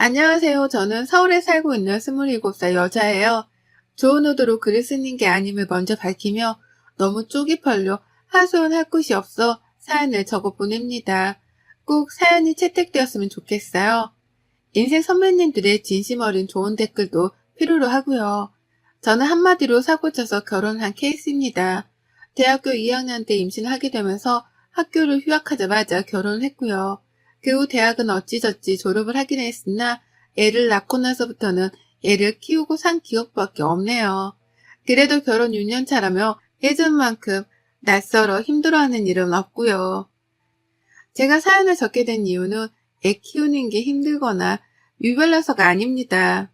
안녕하세요. 저는 서울에 살고 있는 27살 여자예요. 좋은 의도로 글을 쓰는 게 아님을 먼저 밝히며 너무 쪼기펄로 하소연 할 곳이 없어 사연을 적어 보냅니다. 꼭 사연이 채택되었으면 좋겠어요. 인생 선배님들의 진심 어린 좋은 댓글도 필요로 하고요. 저는 한마디로 사고쳐서 결혼한 케이스입니다. 대학교 2학년 때 임신을 하게 되면서 학교를 휴학하자마자 결혼을 했고요. 그 후 대학은 어찌저찌 졸업을 하긴 했으나 애를 낳고 나서부터는 애를 키우고 산 기억밖에 없네요. 그래도 결혼 6년 차라며 예전만큼 낯설어 힘들어하는 일은 없고요. 제가 사연을 적게 된 이유는 애 키우는 게 힘들거나 유별나서가 아닙니다.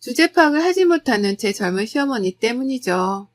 주제 파악을 하지 못하는 제 젊은 시어머니 때문이죠.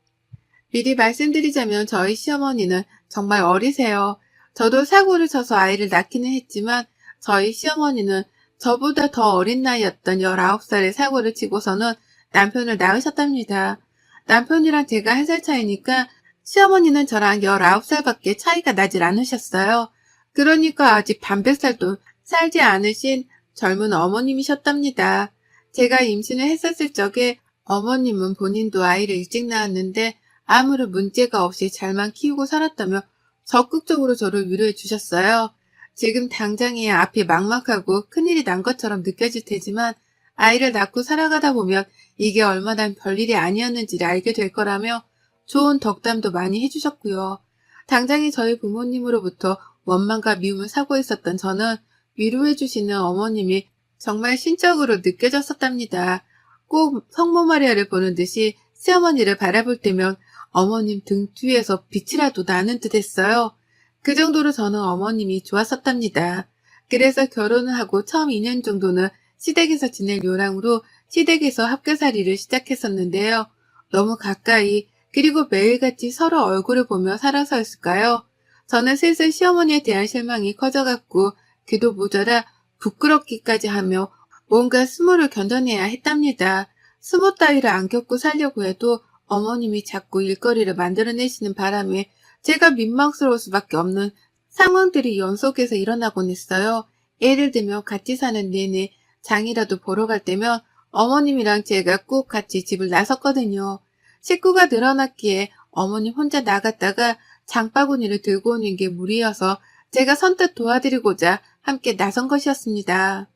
미리 말씀드리자면 저희 시어머니는 정말 어리세요. 저도 사고를 쳐서 아이를 낳기는 했지만 저희 시어머니는 저보다 더 어린 나이였던 19살에 사고를 치고서는 남편을 낳으셨답니다. 남편이랑 제가 한살 차이니까 시어머니는 저랑 19살밖에 차이가 나질 않으셨어요. 그러니까 아직 반백살도 살지 않으신 젊은 어머님이셨답니다. 제가 임신을 했었을 적에 어머님은 본인도 아이를 일찍 낳았는데 아무런 문제가 없이 잘만 키우고 살았다며 적극적으로 저를 위로해 주셨어요. 지금 당장에 앞이 막막하고 큰일이 난 것처럼 느껴질 테지만 아이를 낳고 살아가다 보면 이게 얼마나 별일이 아니었는지를 알게 될 거라며 좋은 덕담도 많이 해주셨고요. 당장에 저희 부모님으로부터 원망과 미움을 사고 있었던 저는 위로해주시는 어머님이 정말 신적으로 느껴졌었답니다. 꼭 성모 마리아를 보는 듯이 새어머니를 바라볼 때면 어머님 등 뒤에서 빛이라도 나는 듯 했어요. 그 정도로 저는 어머님이 좋았었답니다. 그래서 결혼을 하고 처음 2년 정도는 시댁에서 지낼 요랑으로 시댁에서 합교살이를 시작했었는데요. 너무 가까이 그리고 매일같이 서로 얼굴을 보며 살아서였을까요? 저는 슬슬 시어머니에 대한 실망이 커져갔고 그도 모자라 부끄럽기까지 하며 뭔가 스모를 견뎌내야 했답니다. 스모 따위를 안 겪고 살려고 해도 어머님이 자꾸 일거리를 만들어내시는 바람에 제가 민망스러울 수밖에 없는 상황들이 연속해서 일어나곤 했어요. 예를 들면 같이 사는 내내 장이라도 보러 갈 때면 어머님이랑 제가 꼭 같이 집을 나섰거든요. 식구가 늘어났기에 어머님 혼자 나갔다가 장바구니를 들고 오는 게 무리여서 제가 선뜻 도와드리고자 함께 나선 것이었습니다.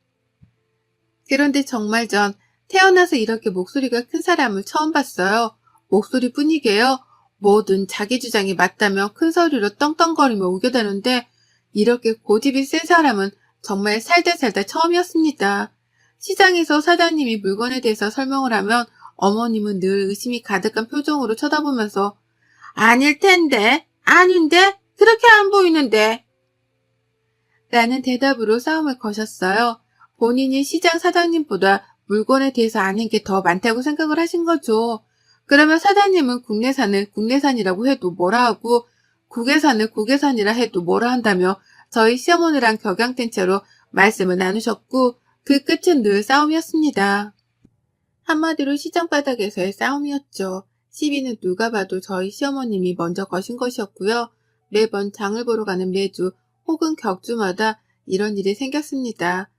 그런데 정말 전 태어나서 이렇게 목소리가 큰 사람을 처음 봤어요. 목소리뿐이게요. 뭐든 자기 주장이 맞다며 큰 소리로 떵떵거리며 우겨대는데 이렇게 고집이 센 사람은 정말 살다 살다 처음이었습니다. 시장에서 사장님이 물건에 대해서 설명을 하면 어머님은 늘 의심이 가득한 표정으로 쳐다보면서 아닐 텐데, 아닌데, 그렇게 안 보이는데. 라는 대답으로 싸움을 거셨어요. 본인이 시장 사장님보다 물건에 대해서 아는 게 더 많다고 생각을 하신 거죠. 그러면 사장님은 국내산을 국내산이라고 해도 뭐라 하고 국외산을 국외산이라 해도 뭐라 한다며 저희 시어머니랑 격양된 채로 말씀을 나누셨고 그 끝은 늘 싸움이었습니다. 한마디로 시장 바닥에서의 싸움이었죠. 시비는 누가 봐도 저희 시어머님이 먼저 거신 것이었고요. 매번 장을 보러 가는 매주 혹은 격주마다 이런 일이 생겼습니다.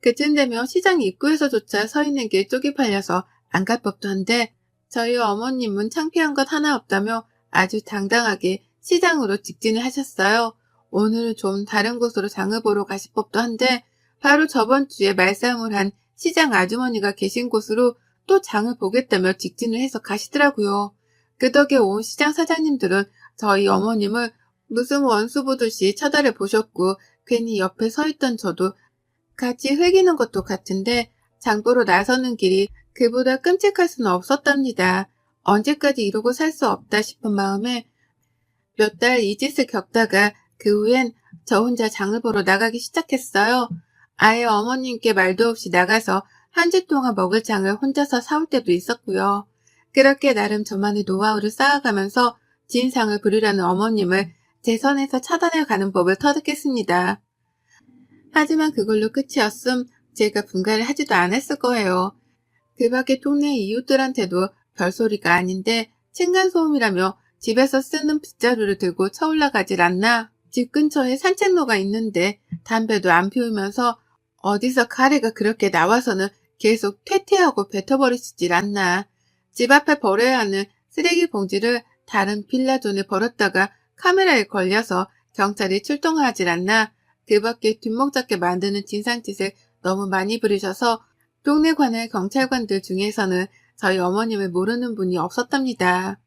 그쯤 되면 시장 입구에서조차 서 있는 게 쪽이 팔려서 안 갈 법도 한데 저희 어머님은 창피한 것 하나 없다며 아주 당당하게 시장으로 직진을 하셨어요. 오늘은 좀 다른 곳으로 장을 보러 가실 법도 한데 바로 저번 주에 말싸움을 한 시장 아주머니가 계신 곳으로 또 장을 보겠다며 직진을 해서 가시더라고요. 그 덕에 온 시장 사장님들은 저희 어머님을 무슨 원수 보듯이 쳐다를 보셨고 괜히 옆에 서 있던 저도 같이 회기는 것도 같은데 장보러 나서는 길이 그보다 끔찍할 수는 없었답니다. 언제까지 이러고 살 수 없다 싶은 마음에 몇 달 이 짓을 겪다가 그 후엔 저 혼자 장을 보러 나가기 시작했어요. 아예 어머님께 말도 없이 나가서 한 주 동안 먹을 장을 혼자서 사올 때도 있었고요. 그렇게 나름 저만의 노하우를 쌓아가면서 진상을 부리라는 어머님을 제 선에서 차단해 가는 법을 터득했습니다. 하지만 그걸로 끝이었음 제가 분가를 하지도 않았을 거예요. 그 밖에 동네 이웃들한테도 별소리가 아닌데 층간소음이라며 집에서 쓰는 빗자루를 들고 쳐올라가질 않나 집 근처에 산책로가 있는데 담배도 안 피우면서 어디서 카레가 그렇게 나와서는 계속 퇴퇴하고 뱉어버리시질 않나. 집 앞에 버려야 하는 쓰레기 봉지를 다른 빌라존에 버렸다가 카메라에 걸려서 경찰이 출동하질 않나. 그 밖에 뒷목 잡게 만드는 진상짓을 너무 많이 부리셔서 동네 관할 경찰관들 중에서는 저희 어머님을 모르는 분이 없었답니다.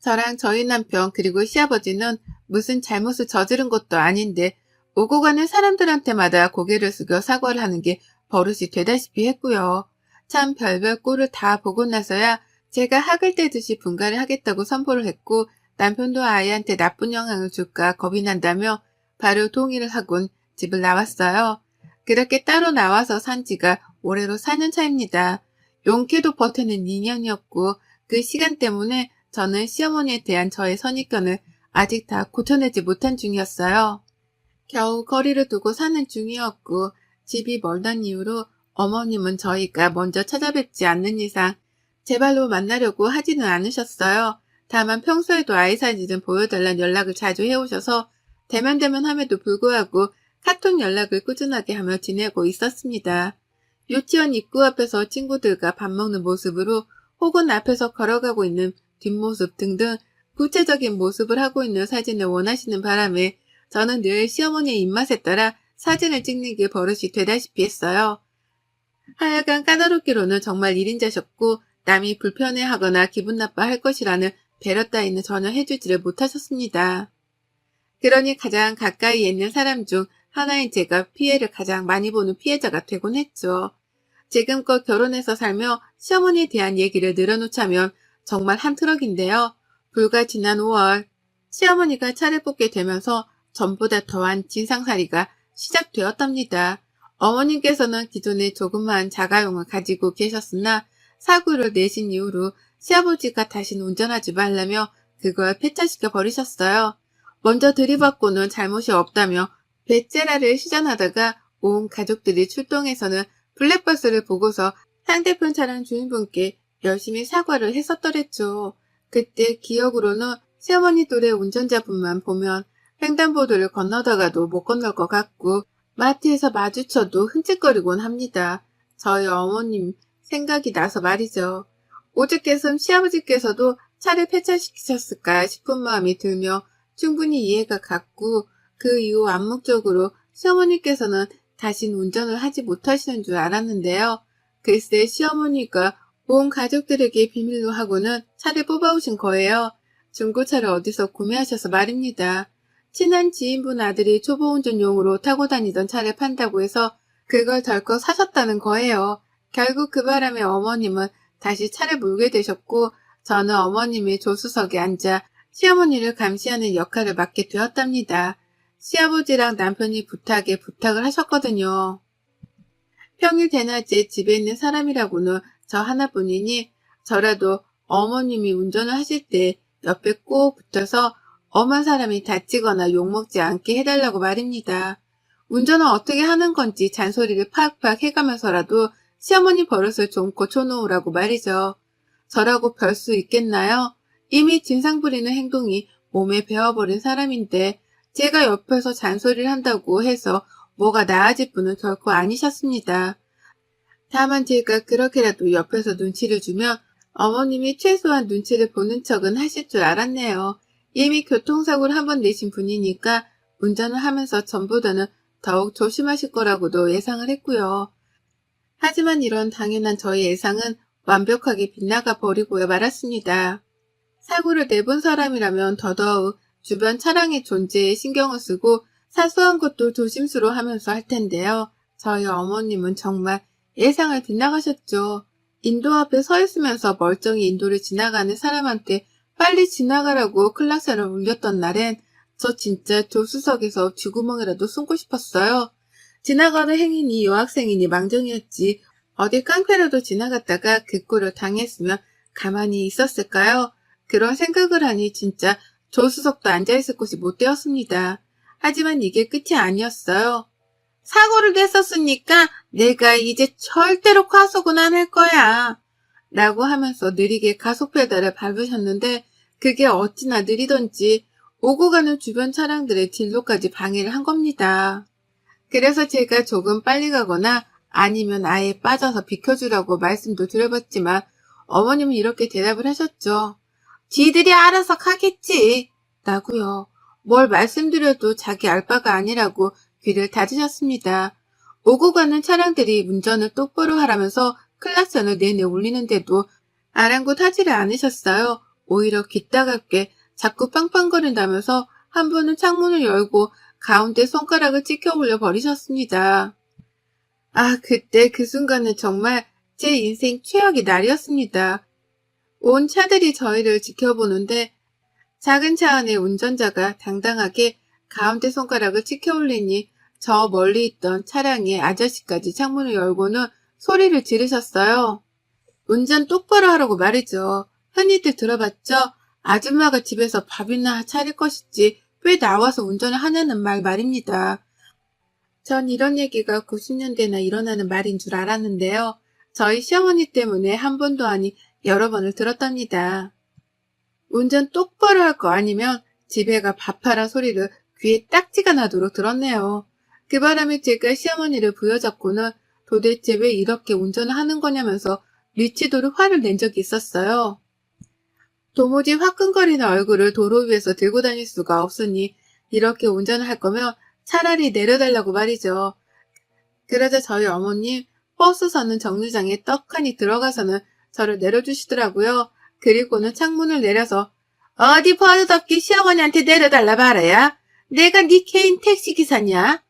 저랑 저희 남편 그리고 시아버지는 무슨 잘못을 저지른 것도 아닌데 오고 가는 사람들한테마다 고개를 숙여 사과를 하는 게 버릇이 되다시피 했고요. 참 별별 꼴을 다 보고 나서야 제가 학을 떼듯이 분가를 하겠다고 선포를 했고 남편도 아이한테 나쁜 영향을 줄까 겁이 난다며 바로 동의를 하곤 집을 나왔어요. 그렇게 따로 나와서 산 지가 올해로 4년 차입니다. 용케도 버티는 2년이었고 그 시간 때문에 저는 시어머니에 대한 저의 선입견을 아직 다 고쳐내지 못한 중이었어요. 겨우 거리를 두고 사는 중이었고 집이 멀던 이유로 어머님은 저희가 먼저 찾아뵙지 않는 이상 제 발로 만나려고 하지는 않으셨어요. 다만 평소에도 아이 사진은 보여달라는 연락을 자주 해오셔서 대면대면 함에도 불구하고 카톡 연락을 꾸준하게 하며 지내고 있었습니다. 유치원 입구 앞에서 친구들과 밥 먹는 모습으로 혹은 앞에서 걸어가고 있는 뒷모습 등등 구체적인 모습을 하고 있는 사진을 원하시는 바람에 저는 늘 시어머니의 입맛에 따라 사진을 찍는 게 버릇이 되다시피 했어요. 하여간 까다롭기로는 정말 1인자셨고 남이 불편해하거나 기분 나빠할 것이라는 배려 따위는 전혀 해주지를 못하셨습니다. 그러니 가장 가까이에 있는 사람 중 하나인 제가 피해를 가장 많이 보는 피해자가 되곤 했죠. 지금껏 결혼해서 살며 시어머니에 대한 얘기를 늘어놓자면 정말 한 트럭인데요. 불과 지난 5월 시어머니가 차를 뽑게 되면서 전보다 더한 진상살이가 시작되었답니다. 어머님께서는 기존에 조그마한 자가용을 가지고 계셨으나 사고를 내신 이후로 시아버지가 다시는 운전하지 말라며 그걸 폐차시켜 버리셨어요. 먼저 들이받고는 잘못이 없다며 베체라를 시전하다가 온 가족들이 출동해서는 블랙버스를 보고서 상대편 차량 주인분께 열심히 사과를 했었더랬죠. 그때 기억으로는 시어머니 또래 운전자분만 보면 횡단보도를 건너다가도 못 건널 것 같고 마트에서 마주쳐도 흠칫거리곤 합니다. 저희 어머님 생각이 나서 말이죠. 오죽했음 시아버지께서도 차를 폐차시키셨을까 싶은 마음이 들며 충분히 이해가 갔고 그 이후 암묵적으로 시어머니께서는 다신 운전을 하지 못하시는 줄 알았는데요. 글쎄 시어머니가 온 가족들에게 비밀로 하고는 차를 뽑아오신 거예요. 중고차를 어디서 구매하셔서 말입니다. 친한 지인분 아들이 초보 운전용으로 타고 다니던 차를 판다고 해서 그걸 덜컥 사셨다는 거예요. 결국 그 바람에 어머님은 다시 차를 몰게 되셨고 저는 어머님의 조수석에 앉아 시어머니를 감시하는 역할을 맡게 되었답니다. 시아버지랑 남편이 부탁에 부탁을 하셨거든요. 평일 대낮에 집에 있는 사람이라고는 저 하나뿐이니 저라도 어머님이 운전을 하실 때 옆에 꼭 붙어서 엄한 사람이 다치거나 욕먹지 않게 해달라고 말입니다. 운전을 어떻게 하는 건지 잔소리를 팍팍 해가면서라도 시어머니 버릇을 좀 고쳐놓으라고 말이죠. 저라고 별 수 있겠나요? 이미 진상 부리는 행동이 몸에 배어버린 사람인데 제가 옆에서 잔소리를 한다고 해서 뭐가 나아질 분은 결코 아니셨습니다. 다만 제가 그렇게라도 옆에서 눈치를 주면 어머님이 최소한 눈치를 보는 척은 하실 줄 알았네요. 이미 교통사고를 한 번 내신 분이니까 운전을 하면서 전보다는 더욱 조심하실 거라고도 예상을 했고요. 하지만 이런 당연한 저의 예상은 완벽하게 빗나가 버리고야 말았습니다. 사고를 내본 사람이라면 더더욱 주변 차량의 존재에 신경을 쓰고 사소한 것도 조심스러워 하면서 할 텐데요. 저희 어머님은 정말 예상을 빗나가셨죠. 인도 앞에 서 있으면서 멀쩡히 인도를 지나가는 사람한테 빨리 지나가라고 클락션을 울렸던 날엔 저 진짜 조수석에서 쥐구멍이라도 숨고 싶었어요. 지나가는 행인이 여학생이니 망정이었지 어디 깡패라도 지나갔다가 그 꼴을 당했으면 가만히 있었을까요? 그런 생각을 하니 진짜 조수석도 앉아있을 곳이 못 되었습니다. 하지만 이게 끝이 아니었어요. 사고를 냈었으니까 내가 이제 절대로 과속은 안 할 거야. 라고 하면서 느리게 가속 페달을 밟으셨는데 그게 어찌나 느리던지 오고 가는 주변 차량들의 진로까지 방해를 한 겁니다. 그래서 제가 조금 빨리 가거나 아니면 아예 빠져서 비켜주라고 말씀도 드려봤지만 어머님은 이렇게 대답을 하셨죠. 지들이 알아서 가겠지. 라고요. 뭘 말씀드려도 자기 알 바가 아니라고 귀를 닫으셨습니다. 오고 가는 차량들이 운전을 똑바로 하라면서 클락션을 내내 울리는데도 아랑곳하지를 않으셨어요. 오히려 귀따갑게 자꾸 빵빵거린다면서 한 번은 창문을 열고 가운데 손가락을 찍혀 올려 버리셨습니다. 아, 그때 그 순간은 정말 제 인생 최악의 날이었습니다. 온 차들이 저희를 지켜보는데 작은 차 안에 운전자가 당당하게 가운데 손가락을 찍혀 올리니 저 멀리 있던 차량의 아저씨까지 창문을 열고는 소리를 지르셨어요. 운전 똑바로 하라고 말이죠. 흔히들 들어봤죠? 아줌마가 집에서 밥이나 차릴 것이지 왜 나와서 운전을 하냐는 말 말입니다. 전 이런 얘기가 90년대나 일어나는 말인 줄 알았는데요. 저희 시어머니 때문에 한 번도 아니 여러 번을 들었답니다. 운전 똑바로 할 거 아니면 집에 가 밥하라 소리를 귀에 딱지가 나도록 들었네요. 그 바람에 제가 시어머니를 부여잡고는 도대체 왜 이렇게 운전을 하는 거냐면서 미치도록 화를 낸 적이 있었어요. 도무지 화끈거리는 얼굴을 도로 위에서 들고 다닐 수가 없으니 이렇게 운전을 할 거면 차라리 내려달라고 말이죠. 그러자 저희 어머님 버스 서는 정류장에 떡하니 들어가서는 저를 내려주시더라고요. 그리고는 창문을 내려서 어디 버릇없게 시어머니한테 내려달라 말아야 내가 네 개인 택시기사냐?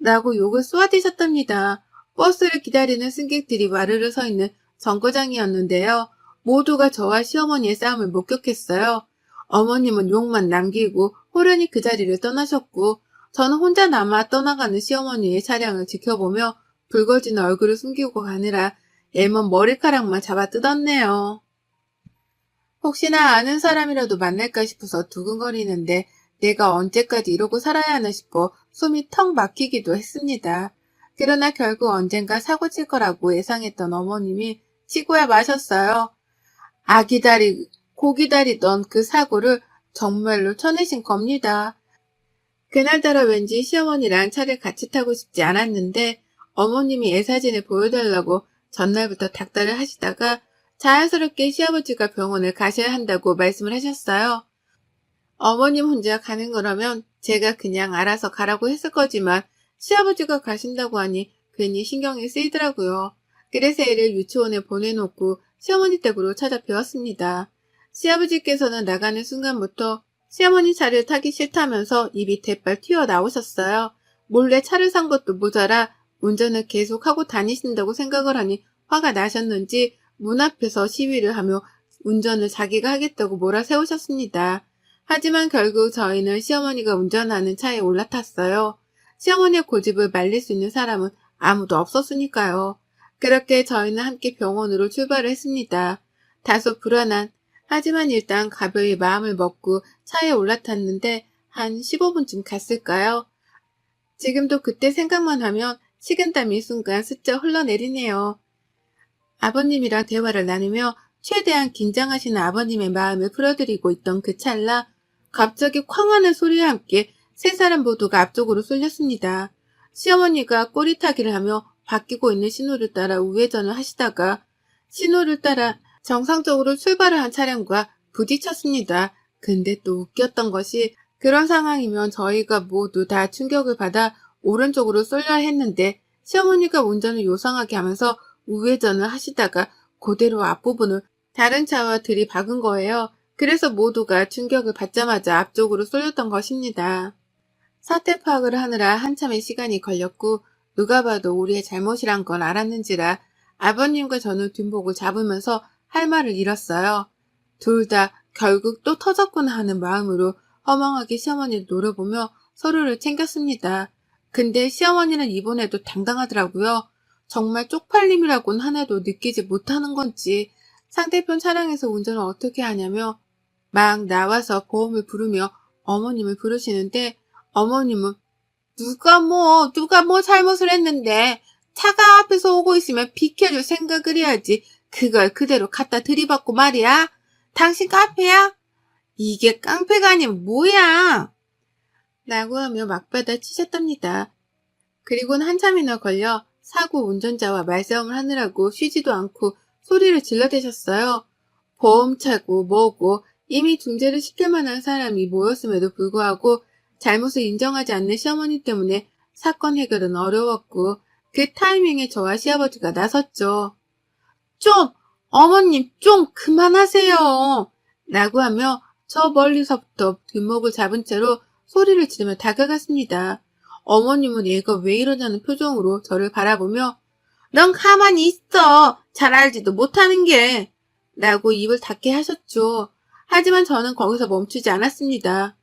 라고 욕을 쏘아대셨답니다. 버스를 기다리는 승객들이 와르르 서 있는 정거장이었는데요. 모두가 저와 시어머니의 싸움을 목격했어요. 어머님은 욕만 남기고 호련히 그 자리를 떠나셨고 저는 혼자 남아 떠나가는 시어머니의 차량을 지켜보며 붉어진 얼굴을 숨기고 가느라 애먼 머리카락만 잡아 뜯었네요. 혹시나 아는 사람이라도 만날까 싶어서 두근거리는데 내가 언제까지 이러고 살아야 하나 싶어 숨이 턱 막히기도 했습니다. 그러나 결국 언젠가 사고 칠 거라고 예상했던 어머님이 치고야 마셨어요. 아 기다리, 고 기다리던 그 사고를 정말로 쳐내신 겁니다. 그날따라 왠지 시어머니랑 차를 같이 타고 싶지 않았는데 어머님이 애 사진을 보여달라고 전날부터 닥달을 하시다가 자연스럽게 시아버지가 병원을 가셔야 한다고 말씀을 하셨어요. 어머님 혼자 가는 거라면 제가 그냥 알아서 가라고 했을 거지만 시아버지가 가신다고 하니 괜히 신경이 쓰이더라고요. 그래서 애를 유치원에 보내놓고 시어머니 댁으로 찾아뵈었습니다. 시아버지께서는 나가는 순간부터 시어머니 차를 타기 싫다면서 입이 대빨 튀어나오셨어요. 몰래 차를 산 것도 모자라 운전을 계속하고 다니신다고 생각을 하니 화가 나셨는지 문 앞에서 시위를 하며 운전을 자기가 하겠다고 몰아세우셨습니다. 하지만 결국 저희는 시어머니가 운전하는 차에 올라탔어요. 시어머니의 고집을 말릴 수 있는 사람은 아무도 없었으니까요. 그렇게 저희는 함께 병원으로 출발을 했습니다. 다소 불안한, 하지만 일단 가벼이 마음을 먹고 차에 올라탔는데 한 15분쯤 갔을까요? 지금도 그때 생각만 하면 식은땀이 순간 스쳐 흘러내리네요. 아버님이랑 대화를 나누며 최대한 긴장하시는 아버님의 마음을 풀어드리고 있던 그 찰나 갑자기 쾅 하는 소리와 함께 세 사람 모두가 앞쪽으로 쏠렸습니다. 시어머니가 꼬리타기를 하며 바뀌고 있는 신호를 따라 우회전을 하시다가 신호를 따라 정상적으로 출발을 한 차량과 부딪혔습니다. 근데 또 웃겼던 것이 그런 상황이면 저희가 모두 다 충격을 받아 오른쪽으로 쏠려야 했는데 시어머니가 운전을 요상하게 하면서 우회전을 하시다가 그대로 앞부분을 다른 차와 들이박은 거예요. 그래서 모두가 충격을 받자마자 앞쪽으로 쏠렸던 것입니다. 사태 파악을 하느라 한참의 시간이 걸렸고 누가 봐도 우리의 잘못이란 건 알았는지라 아버님과 저는 뒷목을 잡으면서 할 말을 잃었어요. 둘 다 결국 또 터졌구나 하는 마음으로 허망하게 시어머니를 노려보며 서로를 챙겼습니다. 근데 시어머니는 이번에도 당당하더라고요. 정말 쪽팔림이라고는 하나도 느끼지 못하는 건지 상대편 차량에서 운전을 어떻게 하냐며 막 나와서 보험을 부르며 어머님을 부르시는데 어머님은 누가 뭐 누가 뭐 잘못을 했는데 차가 앞에서 오고 있으면 비켜줄 생각을 해야지 그걸 그대로 갖다 들이받고 말이야 당신 카페야? 이게 깡패가 아니면 뭐야? 라고 하며 막받아 치셨답니다. 그리고는 한참이나 걸려 사고 운전자와 말싸움을 하느라고 쉬지도 않고 소리를 질러대셨어요. 보험 차고 뭐고 이미 중재를 시킬 만한 사람이 모였음에도 불구하고 잘못을 인정하지 않는 시어머니 때문에 사건 해결은 어려웠고 그 타이밍에 저와 시아버지가 나섰죠. 좀 어머님 좀 그만하세요. 라고 하며 저 멀리서부터 뒷목을 잡은 채로 소리를 지르며 다가갔습니다. 어머님은 얘가 왜 이러냐는 표정으로 저를 바라보며 넌 가만히 있어. 잘 알지도 못하는 게. 라고 입을 닫게 하셨죠. 하지만 저는 거기서 멈추지 않았습니다.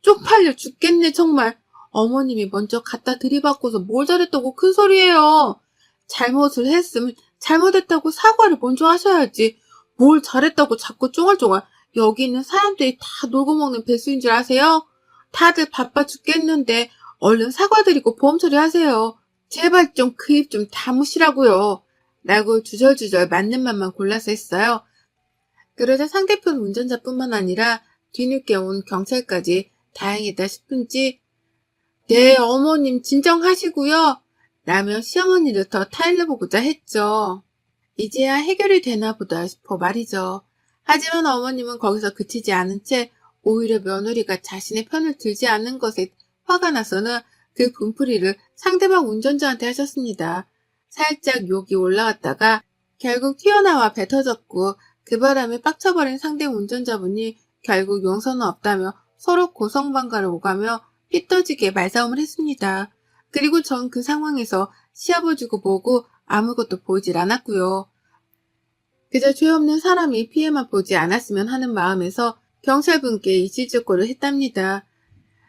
쪽팔려 죽겠네 정말. 어머님이 먼저 갖다 들이받고서 뭘 잘했다고 큰 소리예요. 잘못을 했으면 잘못했다고 사과를 먼저 하셔야지. 뭘 잘했다고 자꾸 쫑알쫑알. 여기 있는 사람들이 다 놀고 먹는 배수인 줄 아세요? 다들 바빠 죽겠는데 얼른 사과드리고 보험 처리하세요. 제발 좀 그 입 좀 다무시라고요. 라고 주절주절 맞는 말만 골라서 했어요. 그러자 상대편 운전자뿐만 아니라 뒤늦게 온 경찰까지 다행이다 싶은지 네 어머님 진정하시고요. 라며 시어머니를 더 타일러보고자 했죠. 이제야 해결이 되나 보다 싶어 말이죠. 하지만 어머님은 거기서 그치지 않은 채 오히려 며느리가 자신의 편을 들지 않는 것에 화가 나서는 그 분풀이를 상대방 운전자한테 하셨습니다. 살짝 욕이 올라왔다가 결국 튀어나와 뱉어졌고 그 바람에 빡쳐버린 상대 운전자분이 결국 용서는 없다며 서로 고성방가를 오가며 삐떠지게 말싸움을 했습니다. 그리고 전 그 상황에서 시아버지고 보고 아무것도 보이질 않았고요. 그저 죄 없는 사람이 피해만 보지 않았으면 하는 마음에서 경찰분께 이실직고를 했답니다.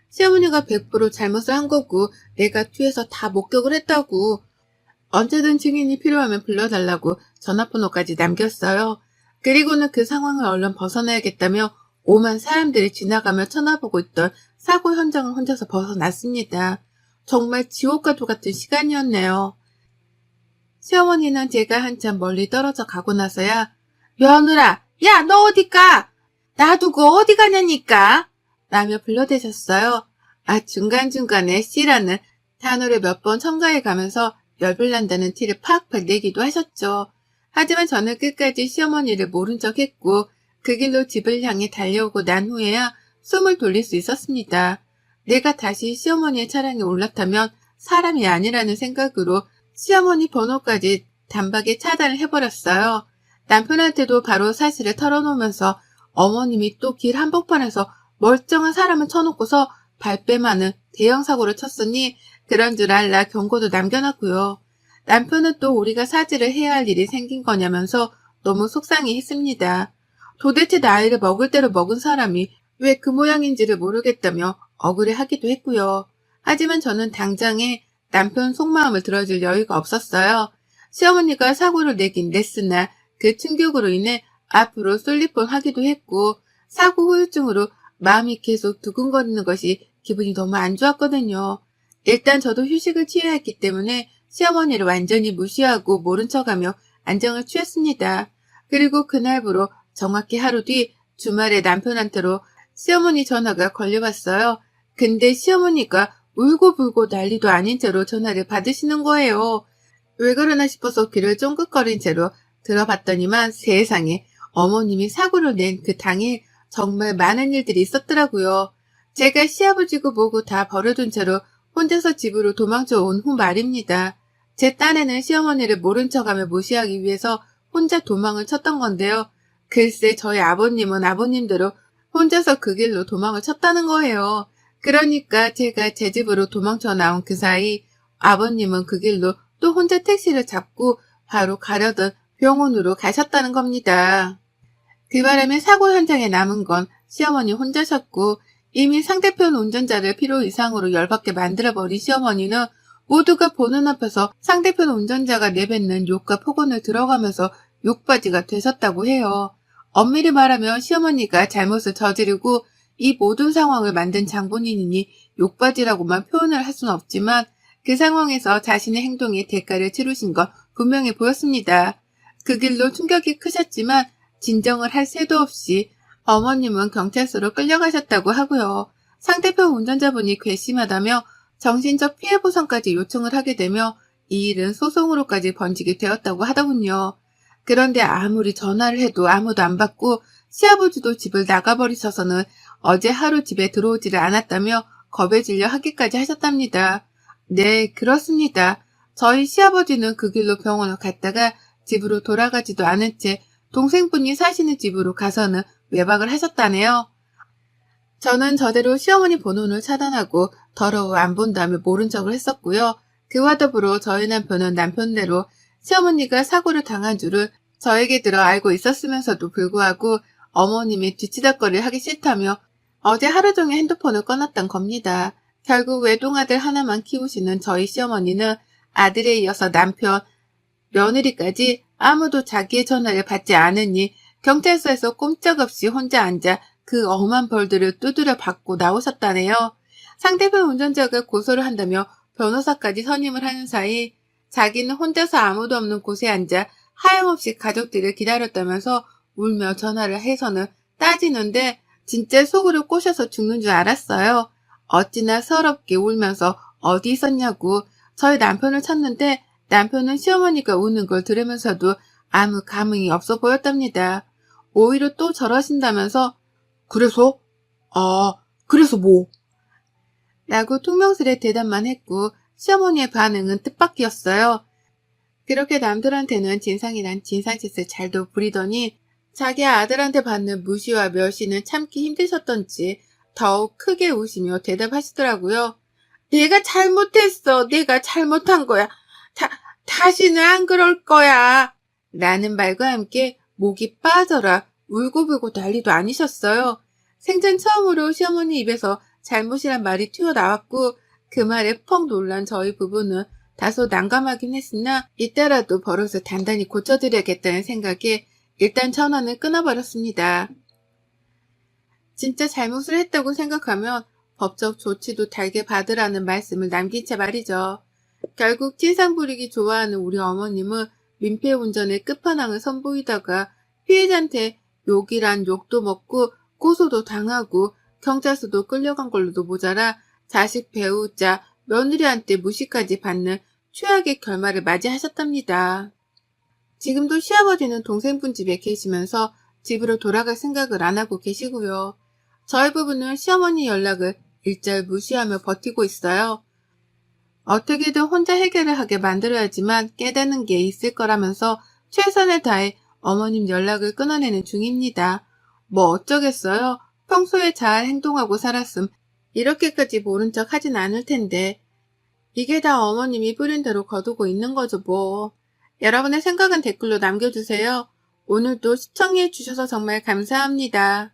시어머니가 100% 잘못을 한 거고 내가 뒤에서 다 목격을 했다고 언제든 증인이 필요하면 불러달라고 전화번호까지 남겼어요. 그리고는 그 상황을 얼른 벗어나야겠다며 오만 사람들이 지나가며 쳐다보고 있던 사고 현장을 혼자서 벗어났습니다. 정말 지옥과도 같은 시간이었네요. 시어머니는 제가 한참 멀리 떨어져 가고 나서야 며느라, 야, 너 어디 가? 놔두고 어디 가냐니까? 라며 불러대셨어요. 아, 중간중간에 씨라는 단어를 몇 번 첨가해 가면서 열불 난다는 티를 팍팍 내기도 하셨죠. 하지만 저는 끝까지 시어머니를 모른 척 했고, 그 길로 집을 향해 달려오고 난 후에야 숨을 돌릴 수 있었습니다. 내가 다시 시어머니의 차량에 올라타면 사람이 아니라는 생각으로 시어머니 번호까지 단박에 차단을 해버렸어요. 남편한테도 바로 사실을 털어놓으면서 어머님이 또 길 한복판에서 멀쩡한 사람을 쳐놓고서 발뺌하는 대형 사고를 쳤으니 그런 줄 알라 경고도 남겨놨고요. 남편은 또 우리가 사지를 해야 할 일이 생긴 거냐면서 너무 속상해 했습니다. 도대체 나이를 먹을 대로 먹은 사람이 왜 그 모양인지를 모르겠다며 억울해 하기도 했고요. 하지만 저는 당장에 남편 속마음을 들어줄 여유가 없었어요. 시어머니가 사고를 내긴 냈으나 그 충격으로 인해 앞으로 쏠리뻔 하기도 했고 사고 후유증으로 마음이 계속 두근거리는 것이 기분이 너무 안 좋았거든요. 일단 저도 휴식을 취해야 했기 때문에 시어머니를 완전히 무시하고 모른 척하며 안정을 취했습니다. 그리고 그날부로 정확히 하루 뒤 주말에 남편한테로 시어머니 전화가 걸려왔어요. 근데 시어머니가 울고불고 난리도 아닌 채로 전화를 받으시는 거예요. 왜 그러나 싶어서 귀를 쫑긋거린 채로 들어봤더니만 세상에 어머님이 사고를 낸 그 당일 정말 많은 일들이 있었더라고요. 제가 시아버지고 뭐고 다 버려둔 채로 혼자서 집으로 도망쳐 온 후 말입니다. 제 딴에는 시어머니를 모른 척하며 무시하기 위해서 혼자 도망을 쳤던 건데요. 글쎄 저희 아버님은 아버님대로 혼자서 그 길로 도망을 쳤다는 거예요. 그러니까 제가 제 집으로 도망쳐 나온 그 사이 아버님은 그 길로 또 혼자 택시를 잡고 바로 가려던 병원으로 가셨다는 겁니다. 그 바람에 사고 현장에 남은 건 시어머니 혼자셨고 이미 상대편 운전자를 필요 이상으로 열받게 만들어버린 시어머니는 모두가 보는 앞에서 상대편 운전자가 내뱉는 욕과 폭언을 들어가면서 욕바지가 되셨다고 해요. 엄밀히 말하면 시어머니가 잘못을 저지르고 이 모든 상황을 만든 장본인이니 욕바지라고만 표현을 할 수는 없지만 그 상황에서 자신의 행동에 대가를 치르신 건 분명해 보였습니다. 그 길로 충격이 크셨지만 진정을 할 새도 없이 어머님은 경찰서로 끌려가셨다고 하고요. 상대편 운전자분이 괘씸하다며 정신적 피해 보상까지 요청을 하게 되며 이 일은 소송으로까지 번지게 되었다고 하더군요. 그런데 아무리 전화를 해도 아무도 안 받고 시아버지도 집을 나가버리셔서는 어제 하루 집에 들어오지를 않았다며 겁에 질려 하기까지 하셨답니다. 네, 그렇습니다. 저희 시아버지는 그 길로 병원을 갔다가 집으로 돌아가지도 않은 채 동생분이 사시는 집으로 가서는 외박을 하셨다네요. 저는 저대로 시어머니 번호를 차단하고 더러워 안 본다며 모른 척을 했었고요. 그와 더불어 저희 남편은 남편대로 시어머니가 사고를 당한 줄을 저에게 들어 알고 있었으면서도 불구하고 어머님이 뒤치다거리를 하기 싫다며 어제 하루 종일 핸드폰을 꺼놨던 겁니다. 결국 외동아들 하나만 키우시는 저희 시어머니는 아들에 이어서 남편, 며느리까지 아무도 자기의 전화를 받지 않으니 경찰서에서 꼼짝없이 혼자 앉아 그 엄한 벌들을 두드려 받고 나오셨다네요. 상대편 운전자가 고소를 한다며 변호사까지 선임을 하는 사이 자기는 혼자서 아무도 없는 곳에 앉아 하염없이 가족들을 기다렸다면서 울며 전화를 해서는 따지는데 진짜 속으로 꼬셔서 죽는 줄 알았어요. 어찌나 서럽게 울면서 어디 있었냐고 저희 남편을 찾는데 남편은 시어머니가 우는 걸 들으면서도 아무 감흥이 없어 보였답니다. 오히려 또 저러신다면서 그래서? 아, 그래서 뭐? 라고 퉁명스레 대답만 했고 시어머니의 반응은 뜻밖이었어요. 그렇게 남들한테는 진상이란 진상짓을 잘도 부리더니 자기 아들한테 받는 무시와 멸시는 참기 힘드셨던지 더욱 크게 우시며 대답하시더라고요. 내가 잘못했어. 내가 잘못한 거야. 다, 다시는 안 그럴 거야. 라는 말과 함께 목이 빠져라 울고불고 난리도 아니셨어요. 생전 처음으로 시어머니 입에서 잘못이란 말이 튀어나왔고 그 말에 펑 놀란 저희 부부는 다소 난감하긴 했으나 이때라도 버릇을 단단히 고쳐드려야겠다는 생각에 일단 전화는 끊어버렸습니다. 진짜 잘못을 했다고 생각하면 법적 조치도 달게 받으라는 말씀을 남긴 채 말이죠. 결국 진상 부리기 좋아하는 우리 어머님은 민폐 운전의 끝판왕을 선보이다가 피해자한테 욕이란 욕도 먹고 고소도 당하고 경찰서도 끌려간 걸로도 모자라 자식 배우자 며느리한테 무시까지 받는 최악의 결말을 맞이하셨답니다. 지금도 시아버지는 동생분 집에 계시면서 집으로 돌아갈 생각을 안 하고 계시고요. 저희 부부는 시어머니 연락을 일절 무시하며 버티고 있어요. 어떻게든 혼자 해결을 하게 만들어야지만 깨닫는 게 있을 거라면서 최선을 다해 어머님 연락을 끊어내는 중입니다. 뭐 어쩌겠어요. 평소에 잘 행동하고 살았음 이렇게까지 모른 척 하진 않을 텐데 이게 다 어머님이 뿌린 대로 거두고 있는 거죠 뭐. 여러분의 생각은 댓글로 남겨주세요. 오늘도 시청해 주셔서 정말 감사합니다.